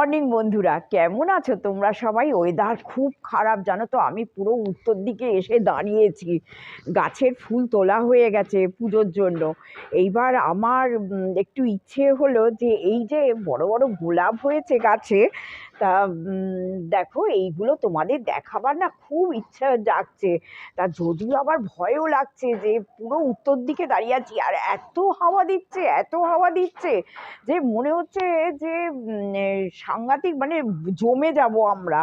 Morning বন্ধুরা। কেমন আছো তোমরা সবাই? ওয়েদার খুব খারাপ, জানো তো? আমি পুরো উত্তর দিকে এসে দাঁড়িয়েছি। গাছের ফুল তোলা হয়ে গেছে পুজোর জন্য। এইবার আমার একটু ইচ্ছে হলো যে, এই যে বড় বড় গোলাপ হয়েছে গাছে তা দেখো এইগুলো তোমাদের দেখাবার না খুব ইচ্ছা জাগছে। তা যদিও আবার ভয়ও লাগছে যে পুরো উত্তর দিকে দাঁড়িয়ে আছি আর এত হাওয়া দিচ্ছে, এত হাওয়া দিচ্ছে যে মনে হচ্ছে যে সাংঘাতিক মানে জমে যাব আমরা।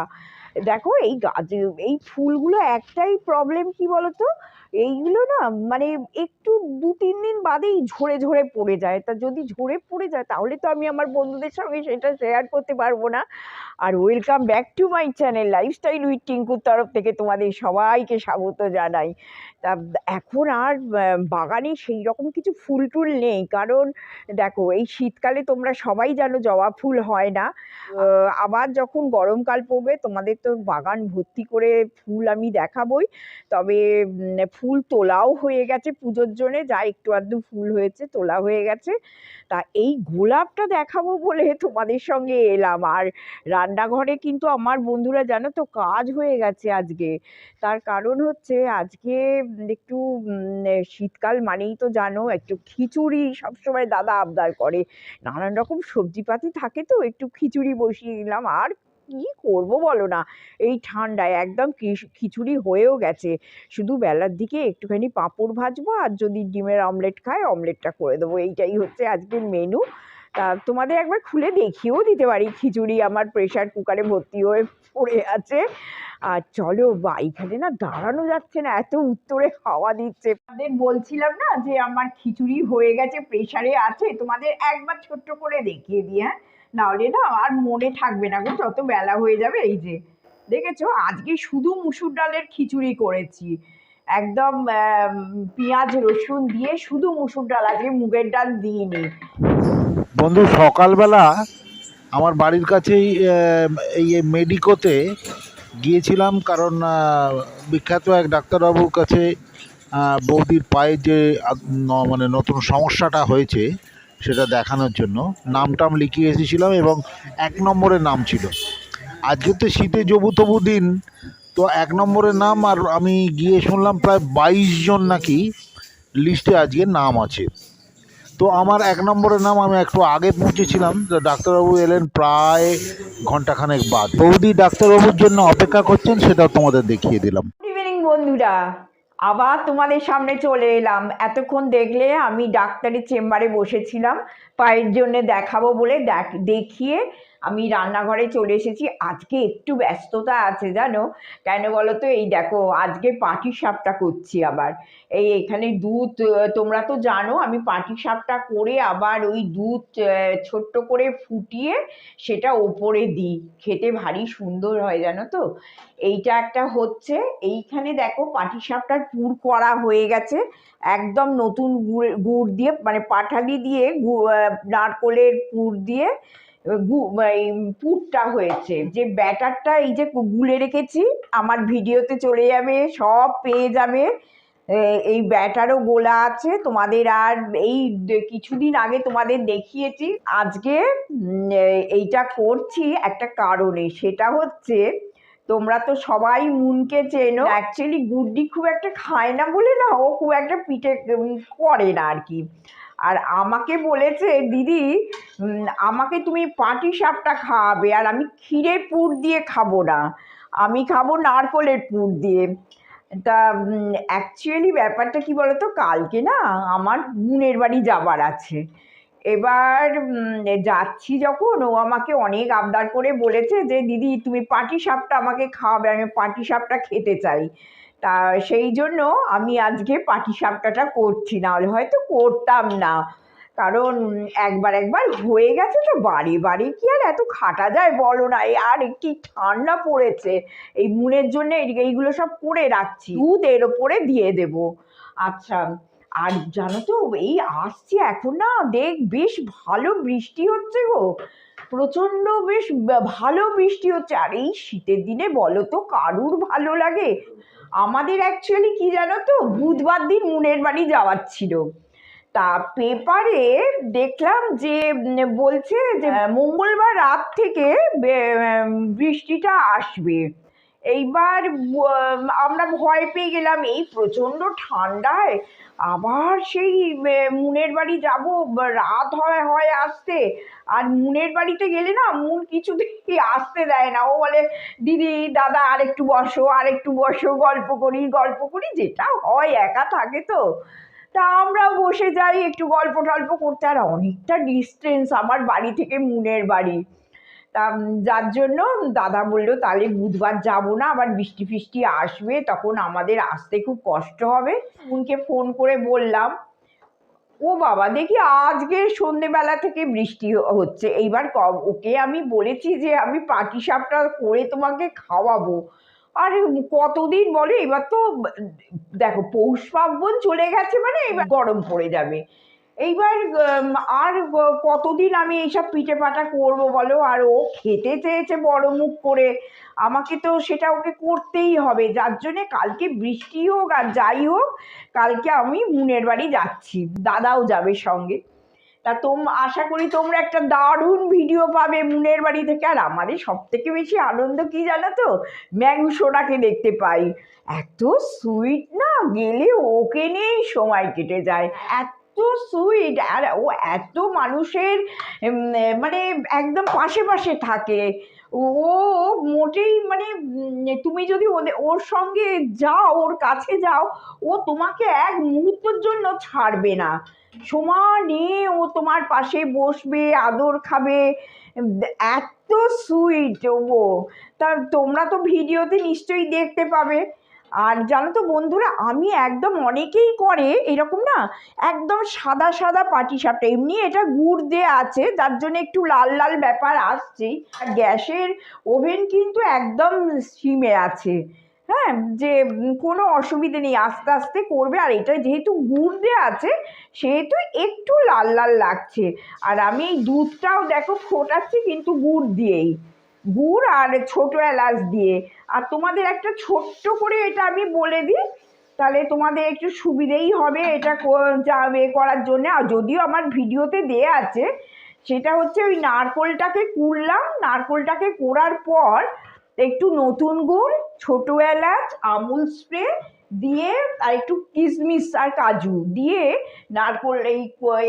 দেখো এই গাছ, এই ফুলগুলো একটাই প্রবলেম কি বলতো? এইগুলো না মানে একটু দু, তিন দিন বাদেই ঝরে ঝরে পড়ে যায়। তা যদি ঝরে পড়ে যায়, তাহলে তো আমি আমার বন্ধুদের সঙ্গে সেটা শেয়ার করতে পারব না। আর welcome back to my channel lifestyle with টিঙ্কুর তরফ থেকে তোমাদের সবাইকে স্বাগত জানাই। তা এখন আর বাগানে সেই রকম কিছু ফুল টুল নেই। কারণ দেখো, এই শীতকালে তোমরা সবাই জানো জবা ফুল হয় না। আবার যখন গরমকাল পড়বে, তোমাদের তো বাগান ভর্তি করে ফুল আমি দেখাবই। তবে ফুল তোলাও হয়ে গেছে পুজোর জন্যে, যা একটু আধটু ফুল হয়েছে তোলা হয়ে গেছে। তা এই গোলাপটা দেখাবো বলে তোমাদের সঙ্গে এলাম। আর রান্নাঘরে কিন্তু আমার বন্ধুরা, জানো তো, কাজ হয়ে গেছে আজকে। তার কারণ হচ্ছে, আজকে একটু শীতকাল মানেই তো জানো, একটু খিচুড়ি সবসময় দাদা আবদার করে। নানান রকম সবজিপাতি থাকে তো, একটু খিচুড়ি বসিয়ে দিলাম। আর কি করব বলো না? এই ঠান্ডায় একদম খিচুড়ি হয়েও গেছে। শুধু বেলার দিকে একটুখানি পাঁপড় ভাজবো আর যদি ডিমের অমলেট খায় অমলেটটা করে দেবো। এইটাই হচ্ছে আজকের মেনু তা তোমাদের একবার খুলে দেখিয়েও দিতে পারি খিচুড়ি। আমার প্রেশার কুকারে ভর্তি হয়ে পড়ে আছে। আর চলো বা, এখানে না দাঁড়ানো যাচ্ছে না। এত উত্তরে হাওয়া দিচ্ছে। তোমাদের বলছিলাম না যে আমার খিচুড়ি হয়ে গেছে প্রেশারে আছে। তোমাদের একবার ছোট্ট করে দেখিয়ে দিই হ্যাঁ? নাহলে না আর মনে থাকবে না গো, যত বেলা হয়ে যাবে, এই যে। দেখেছ? আজকে শুধু মুসুর ডালের খিচুড়ি করেছি। একদম পেঁয়াজ, রসুন দিয়ে শুধু মুসুর ডাল, আজকে মুগের ডাল দিইনি। বন্ধু, সকালবেলা আমার বাড়ির কাছেই এই মেডিকোতে গিয়েছিলাম, কারণ বিখ্যাত এক ডাক্তারবাবুর কাছে বৌদির পায়ে যে মানে নতুন সমস্যাটা হয়েছে সেটা দেখানোর জন্য। নাম টাম লিখিয়ে এসেছিলাম এবং এক নম্বরের নাম ছিল। আজকে তো শীতে জবু তবু দিন, তো এক নম্বরের নাম আর আমি গিয়ে শুনলাম প্রায় বাইশ জন নাকি লিস্টে আজকে নাম আছে। তো আমার এক নম্বরের নাম আমি একটু আগে পৌঁছেছিলাম ডাক্তারবাবু এলেন প্রায় ঘন্টাখানেক বাদ। বৌদি ডাক্তারবাবুর জন্য অপেক্ষা করছেন, সেটাও তোমাদের দেখিয়ে দিলাম। বন্ধুরা। আবার তোমাদের সামনে চলে এলাম। এতক্ষণ দেখলে আমি ডাক্তারের চেম্বারে বসেছিলাম। পায়ের জন্যে দেখাবো বলে দেখ- দেখিয়ে আমি রান্নাঘরে চলে এসেছি। আজকে একটু ব্যস্ততা আছে জানো? কেন বলো তো এই দেখো, আজকে পাটি সাপটা করছি আবার। এই এখানে দুধ, তোমরা তো জানো, আমি পাটি সাপটা করে আবার ওই দুধ ছোট্ট করে ফুটিয়ে সেটা ওপরে দিই। খেতে ভারী সুন্দর হয়, জানো তো? এইটা একটা হচ্ছে। এইখানে দেখো পাটিসাপটার পুর করা হয়ে গেছে। একদম নতুন গুড় গুড় দিয়ে মানে পাঠালি দিয়ে নারকোলের পুর দিয়ে এই পুরটা হয়েছে। যে ব্যাটারটা এই যে গুলে রেখেছি, আমার ভিডিওতে চলে যাবে, সব পেয়ে যাবে। এই ব্যাটারও গোলা আছে। তোমাদের আর এই কিছুদিন আগে তোমাদের দেখিয়েছি। আজকে এইটা করছি একটা কারণে। সেটা হচ্ছে, তোমরা তো সবাই মুনকে চেনো। অ্যাকচুয়ালি গুড্ডি খুব একটা খায় না বলে না, ও খুব একটা পিঠে করে না আর কি। আর আমাকে বলেছে, দিদি আমাকে তুমি পাটি সাপটা খাওয়াবে আর আমি ক্ষীরের পুর দিয়ে খাব না। আমি খাব নারকলের পুর দিয়ে। তা অ্যাকচুয়ালি ব্যাপারটা কি বলতো, কালকে না আমার বোনের বাড়ি যাবার আছে। এবার যাচ্ছি যখন, ও আমাকে অনেক আবদার করে বলেছে যে, দিদি, তুমি পাটি সাপটা আমাকে খাওয়াবে, আমি পাটি সাপটা খেতে চাই। তা সেই জন্য আমি আজকে পাটি সাপটাটা করছি না হলে হয়তো করতাম না। কারণ একবার একবার হয়ে গেছে তো বাড়ি বাড়ি কি আর এত খাটা যায় বলো না? আর একটি ঠান্ডা পড়েছে। এই মুনের জন্য এইগুলো সব করে রাখছি, দুধ এর ওপরে দিয়ে দেবো। আচ্ছা আর জানো তো এই আসছে এখন না, দেখ বেশ ভালো বৃষ্টি হচ্ছে গো। প্রচণ্ড বেশ ভালো বৃষ্টি হচ্ছে। আর এই শীতের দিনে বলো তো কারুর ভালো লাগে? আমাদের অ্যাকচুয়ালি কি জানো তো? বুধবার দিন মুনের বাড়ি যাওয়ার ছিল। তা পেপারে দেখলাম যে বলছে যে মঙ্গলবার রাত থেকে বৃষ্টিটা আসবে। এইবার আমরা ভয় পেয়ে গেলাম, এই প্রচণ্ড ঠান্ডায় আবার সেই মুনের বাড়ি যাব রাত হয় হয় আসতে। আর মুনের বাড়িতে গেলে না, মুন কিছুতেই আসতে দেয় না। ও বলে, দিদি, দাদা, আরেকটু বসো আরেকটু বসো, গল্প করি গল্প করি। যেটা হয়, একা থাকে তো। তা আমরাও বসে যাই, একটু গল্প টল্প করতে। আর অনেকটা ডিস্টেন্স আমার বাড়ি থেকে মুনের বাড়ি। তা যার জন্য দাদা বলল, তাহলে বুধবার যাব না, আবার বৃষ্টি ফিষ্টি আসবে, তখন আমাদের আসতে খুব কষ্ট হবে। মুনকে ফোন করে বললাম, ও বাবা, দেখি আজকে সন্ধেবেলা থেকে বৃষ্টি হচ্ছে, এইবার ওকে আমি বলেছি যে আমি পাটি সাপটা করে তোমাকে খাওয়াবো। আর কতদিন বলো, এবার তো, দেখো, পৌষ পার্বণ চলে গেছে মানে এবার গরম পড়ে যাবে। এইবার আর কতদিন আমি এইসব পিঠে পাটা করব বলো? আর ও খেতে চেয়েছে বড় মুখ করে। আমাকে তো সেটা ওকে করতেই হবে। যার জন্যে কালকে বৃষ্টি হোক আর যাই হোক, কালকে আমি মুনের বাড়ি যাচ্ছি। দাদাও যাবে সঙ্গে। তা তোম, আশা করি তোমরা একটা দারুণ ভিডিও পাবে মুনের বাড়ি থেকে। আর আমাদের সব থেকে বেশি আনন্দ কি জানো তো? ম্যাঙ্গু সোনাকে দেখতে পাই। এত সুইট না? গেলে ওকে নিয়েই সময় কেটে যায়। এত সুইট আর ও এত মানুষের মানে একদম পাশে পাশে থাকে। ও মোটেই মানে তুমি যদি ওদের ওর সঙ্গে যাও, ওর কাছে যাও, ও তোমাকে এক মুহূর্তের জন্য ছাড়বে না। সমানে ও তোমার পাশে বসবে, আদর খাবে এত সুইট ও। তা তোমরা তো ভিডিওতে নিশ্চয়ই দেখতে পাবে। আর জানো তো বন্ধুরা, আমি একদম অনেকেই করে এরকম না, একদম সাদা সাদা পাটি সাপটা এমনি এটা গুড় দেয়া আছে যার জন্য একটু লাল লাল ব্যাপার আসছেই আর গ্যাসের ওভেন কিন্তু একদম সিমে আছে। হ্যাঁ যে কোনো অসুবিধে নেই, আস্তে আস্তে করবে। আর এটা যেহেতু গুড় দেওয়া আছে, সেহেতু একটু লাল লাল লাগছে। আর আমি এই দুধটাও দেখো ফোটাচ্ছি, কিন্তু গুড় দিয়েই। গুড় আর ছোট এলাচ দিয়ে। আর তোমাদের একটা ছোট্ট করে এটা আমি বলে দিই, তাহলে তোমাদের একটু সুবিধেই হবে এটা যাবে করার জন্য। আর যদিও আমার ভিডিওতে দেয়া আছে, সেটা হচ্ছে ওই নারকোলটাকে কুড়লাম। নারকোলটাকে কোড়ার পর একটু নতুন গুড়, ছোটো এলাচ, আমুল স্প্রে দিয়ে আর একটু কিশমিশ আর কাজু দিয়ে নারকোল এই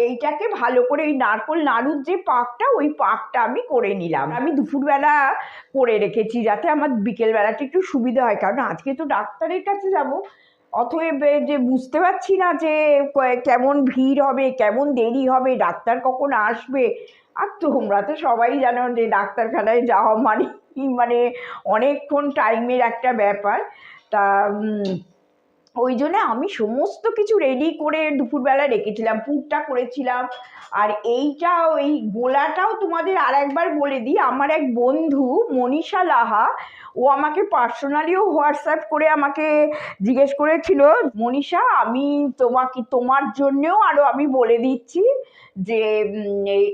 এইটাকে ভালো করে ওই নারকোল নাড়ুর যে পাকটা, ওই পাকটা আমি করে নিলাম। আমি দুপুরবেলা করে রেখেছি যাতে আমার বিকেলবেলাটা একটু সুবিধা হয়। কারণ আজকে তো ডাক্তারের কাছে যাব, অতএব যে বুঝতে পারছি না যে কেমন ভিড় হবে, কেমন দেরি হবে, ডাক্তার কখন আসবে? আর তোমরা তো সবাই জানো যে ডাক্তারখানায় যাওয়া মানে মানে অনেকক্ষণ টাইমের একটা ব্যাপার। তা ওই জন্য আমি সমস্ত কিছু রেডি করে দুপুরবেলা রেখেছিলাম, পুরটা করেছিলাম। আর এইটা ওই গোলাটাও তোমাদের আর একবার বলে দিই। আমার এক বন্ধু, মনীষা লাহা, ও আমাকে পার্সোনালিও হোয়াটসঅ্যাপ করে আমাকে জিজ্ঞেস করেছিল, মনীষা, আমি তোমাকে, তোমার জন্যেও আরও আমি বলে দিচ্ছি যে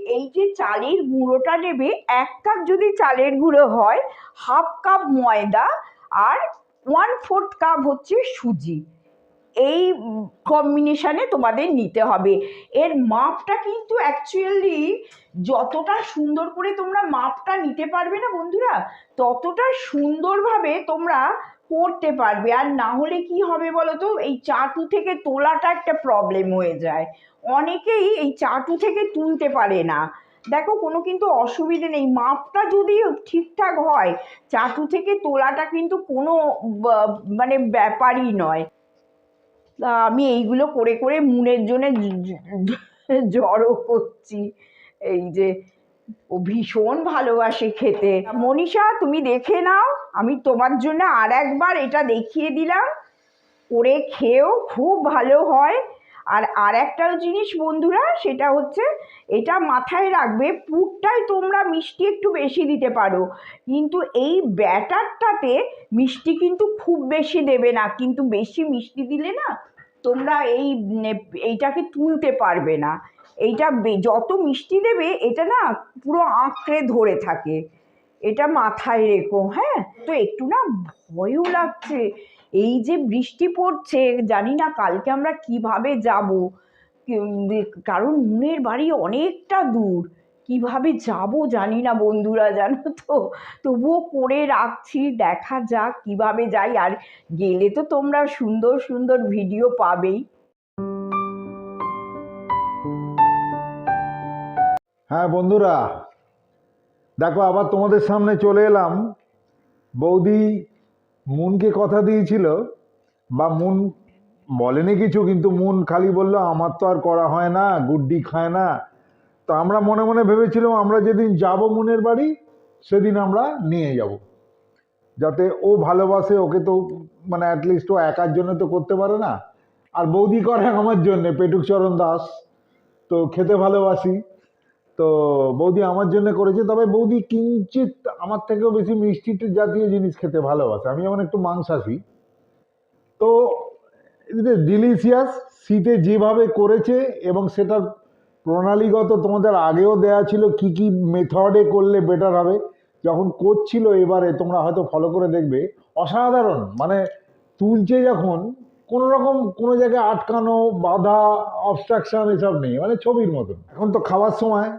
এই- যে চালের গুঁড়োটা নেবে, এক কাপ যদি চালের গুঁড়ো হয় হাফ কাপ ময়দা আর ওয়ান ফোর্থ কাপ হচ্ছে সুজি। এই কম্বিনেশানে তোমাদের নিতে হবে। এর মাপটা কিন্তু অ্যাকচুয়ালি যতটা সুন্দর করে তোমরা মাপটা নিতে পারবে না বন্ধুরা, ততটা সুন্দরভাবে তোমরা করতে পারবে। আর না হলে কি হবে বলো তো এই চাটু থেকে তোলাটা একটা প্রবলেম হয়ে যায়। অনেকেই এই চাটু থেকে তুলতে পারে না। দেখো, কোনো কিন্তু অসুবিধে নেই। মাপটা যদি ঠিকঠাক হয়, চাটু থেকে তোলাটা কিন্তু কোনো মানে ব্যাপারই নয়। আমি এইগুলো করে করে মুনের জন্যে জড়ো করছি এই যে ও ভীষণ ভালোবাসে খেতে। মনীষা, তুমি দেখে নাও, আমি তোমার জন্য আর একবার এটা দেখিয়ে দিলাম। করে খেয়েও খুব ভালো হয়। আর আর একটা জিনিস বন্ধুরা, সেটা হচ্ছে এটা মাথায় রাখবে, পুরটাই তোমরা মিষ্টি একটু বেশি দিতে পারো। কিন্তু এই ব্যাটারটাতে মিষ্টি কিন্তু খুব বেশি দেবে না। কিন্তু বেশি মিষ্টি দিলে না, তোমরা এই এইটাকে তুলতে পারবে না। এইটা যত মিষ্টি দেবে, এটা না পুরো আঁকড়ে ধরে থাকে। এটা মাথায় রেখো হ্যাঁ? তো একটু না ভয়ও লাগছে। এই যে বৃষ্টি পড়ছে, জানি না কালকে আমরা কীভাবে যাব। কারণ মুনের বাড়ি অনেকটা দূর। কীভাবে যাব জানি না বন্ধুরা, জানো তো? তবুও করে রাখছি, দেখা যাক কীভাবে যাই। আর গেলে তো তোমরা সুন্দর সুন্দর ভিডিও পাবেই। হ্যাঁ বন্ধুরা। দেখো, আবার তোমাদের সামনে চলে এলাম। বৌদি মুনকে কথা দিয়েছিল, বা মুন বলেনি কিছু, কিন্তু মুন খালি বলল, আমার তো আর করা হয় না, গুড্ডি খায় না। তো আমরা মনে মনে ভেবেছিলাম, আমরা যেদিন যাব মুনের বাড়ি, সেদিন আমরা নিয়ে যাব। যাতে ও ভালোবাসে, ওকে তো মানে অ্যাটলিস্ট ও একার জন্য তো করতে পারে না। আর বৌদি করে আমার জন্যে, পেটুক চরণ দাস। তো খেতে ভালোবাসি। তো বৌদি আমার জন্য করেছে, তবে বৌদি কিঞ্চিত আমার থেকেও বেশি মিষ্টি জাতীয় জিনিস খেতে ভালোবাসে। আমি যেমন একটু মাংসাশী। তো ডিলিশিয়াস শীতে যেভাবে করেছে এবং সেটার প্রণালীগত তোমাদের আগেও দেয়া ছিল কি কি মেথডে করলে বেটার হবে। যখন করছিল এবারে তোমরা হয়তো ফলো করে দেখবে। অসাধারণ মানে তুলছে যখন কোনো রকম কোনো জায়গায় আটকানো, বাধা অবস্ট্রাকশন এসব নেই মানে ছবির মতন। এখন তো খাওয়ার সময়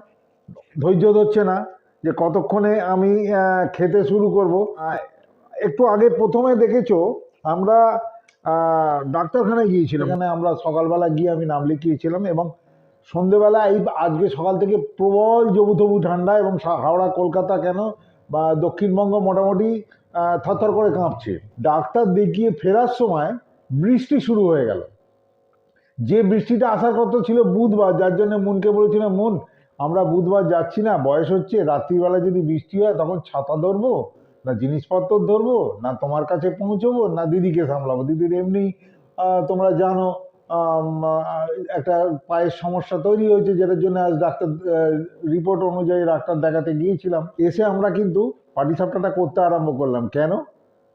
ধৈর্য ধরছে না যে কতক্ষণে আমি খেতে শুরু করব। একটু আগে প্রথমে দেখেছ আমরা ডাক্তারখানায় গিয়েছিলাম। এখানে আমরা সকালবেলা গিয়ে আমি নাম লিখিয়েছিলাম এবং সন্ধেবেলা এই আজকে সকাল থেকে প্রবল জবুতবু ঠান্ডা এবং হাওড়া কলকাতা কেন বা দক্ষিণবঙ্গ মোটামুটি থরথর করে কাঁপছে। ডাক্তার দেখিয়ে ফেরার সময় বৃষ্টি শুরু হয়ে গেল। যে বৃষ্টিটা আসার কথা ছিল বুধবার যার জন্য মনকে বলেছিলাম মন আমরা বুধবার যাচ্ছি না, বয়স হচ্ছে, রাত্রিবেলা যদি বৃষ্টি হয় তখন ছাতা ধরবো, না জিনিসপত্র ধরবো, না তোমার কাছে পৌঁছবো, না দিদিকে সামলাবো। দিদির এমনি তোমরা জানো একটা পায়ের সমস্যা তৈরি হয়েছে, যেটার জন্য আজ ডাক্তার রিপোর্ট অনুযায়ী ডাক্তার দেখাতে গিয়েছিলাম। এসে আমরা কিন্তু পাটিসাপটাটা করতে আরম্ভ করলাম। কেন?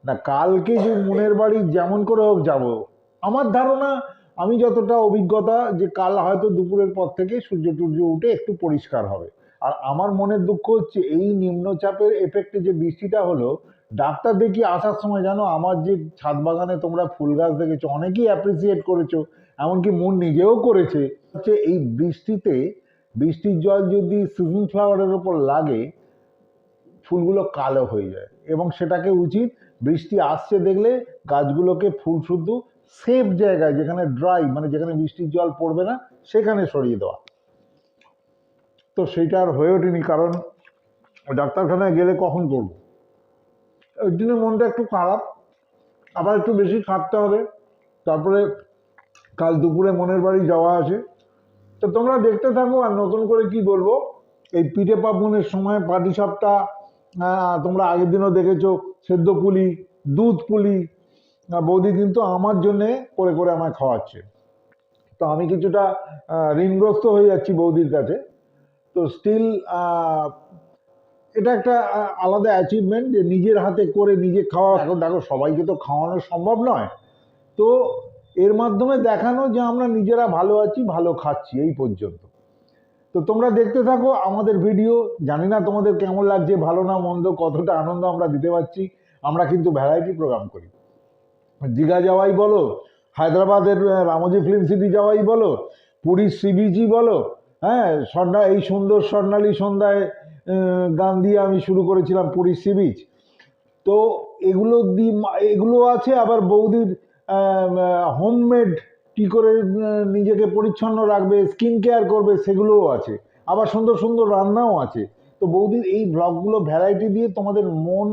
না, কালকে যে মনের বাড়ি যেমন করে হোক যাব। আমার ধারণা আমি যতটা অভিজ্ঞতা যে কাল হয়তো দুপুরের পর থেকে সূর্য টুর্য উঠে একটু পরিষ্কার হবে। আর আমার মনের দুঃখ হচ্ছে এই নিম্নচাপের এফেক্টে যে বৃষ্টিটা হলো, ডাক্তার দেখি আসার সময় জানো আমার যে ছাদ বাগানে তোমরা ফুল গাছ দেখেছ, অনেকেই অ্যাপ্রিসিয়েট করেছ, এমনকি মন নিজেও করেছে হচ্ছে এই বৃষ্টিতে, বৃষ্টির জল যদি সিজন ফ্লাওয়ারের ওপর লাগে, ফুলগুলো কালো হয়ে যায়। এবং সেটাকে উচিত বৃষ্টি আসছে দেখলে গাছগুলোকে ফুল শুদ্ধ সেফ জায়গায় যেখানে ড্রাই মানে যেখানে বৃষ্টির জল পড়বে না, সেখানে সরিয়ে দেওয়া। তো সেটা আর হয়ে ওঠেনি, কারণ ডাক্তারখানায় গেলে কখন করব? ওই জন্য মনটা একটু খারাপ, আবার একটু বেশি খাটতে হবে। তারপরে কাল দুপুরে মনের বাড়ি যাওয়া আছে। তো তোমরা দেখতে থাকো আর নতুন করে কি বলব, এই পিঠে পার্বণের সময় পাটি সাপটা তোমরা আগের দিনও দেখেছ, সেদ্ধ পুলি, দুধ পুলি বৌদি কিন্তু আমার জন্যে করে করে আমায় খাওয়াচ্ছে। তো আমি কিছুটা ঋণগ্রস্ত হয়ে যাচ্ছি বৌদির কাছে। তো স্টিল এটা একটা আলাদা অ্যাচিভমেন্ট যে নিজের হাতে করে নিজে খাওয়া, এখন দেখো সবাইকে তো খাওয়ানো সম্ভব নয়। তো এর মাধ্যমে দেখানো যে আমরা নিজেরা ভালো আছি, ভালো খাচ্ছি এই পর্যন্ত। তো তোমরা দেখতে থাকো আমাদের ভিডিও জানি না তোমাদের কেমন লাগছে, ভালো না মন্দ, কতটা আনন্দ আমরা দিতে পারছি। আমরা কিন্তু ভ্যারাইটি প্রোগ্রাম করি। দীঘা যাওয়াই বলো, হায়দ্রাবাদের রামজি ফিল্ম সিটি যাওয়াই বলো পুরীর সি বিচই বলো হ্যাঁ সন্ধ্যা, এই সুন্দর স্বর্ণালী সন্ধ্যায় গান দিয়ে আমি শুরু করেছিলাম পুরীর সি বিচ তো এগুলো দি, এগুলো আছে, আবার বৌদির হোমমেড কী করে নিজেকে পরিচ্ছন্ন রাখবে, স্কিন কেয়ার করবে, সেগুলোও আছে। আবার সুন্দর সুন্দর রান্নাও আছে। তো বৌদির এই ব্লগগুলো ভ্যারাইটি দিয়ে তোমাদের মন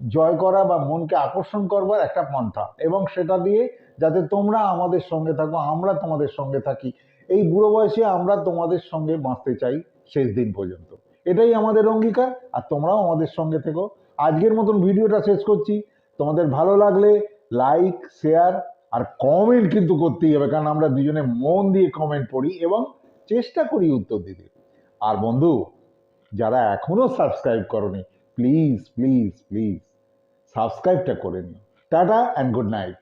জয় করা বা মনকে আকর্ষণ করবার একটা পন্থা। এবং সেটা দিয়ে যাতে তোমরা আমাদের সঙ্গে থাকো, আমরা তোমাদের সঙ্গে থাকি। এই বুড়ো বয়সে আমরা তোমাদের সঙ্গে বাঁচতে চাই শেষ দিন পর্যন্ত। এটাই আমাদের অঙ্গীকার, আর তোমরাও আমাদের সঙ্গে থেকো। আজকের মতন ভিডিওটা শেষ করছি। তোমাদের ভালো লাগলে লাইক, শেয়ার, আর কমেন্ট কিন্তু করতেই হবে, কারণ আমরা দুজনে মন দিয়ে কমেন্ট পড়ি এবং চেষ্টা করি উত্তর দিতে। আর বন্ধু, যারা এখনও সাবস্ক্রাইব করনি প্লিজ প্লিজ প্লিজ সাবস্ক্রাইবটা করে নিও টাটা অ্যান্ড গুড নাইট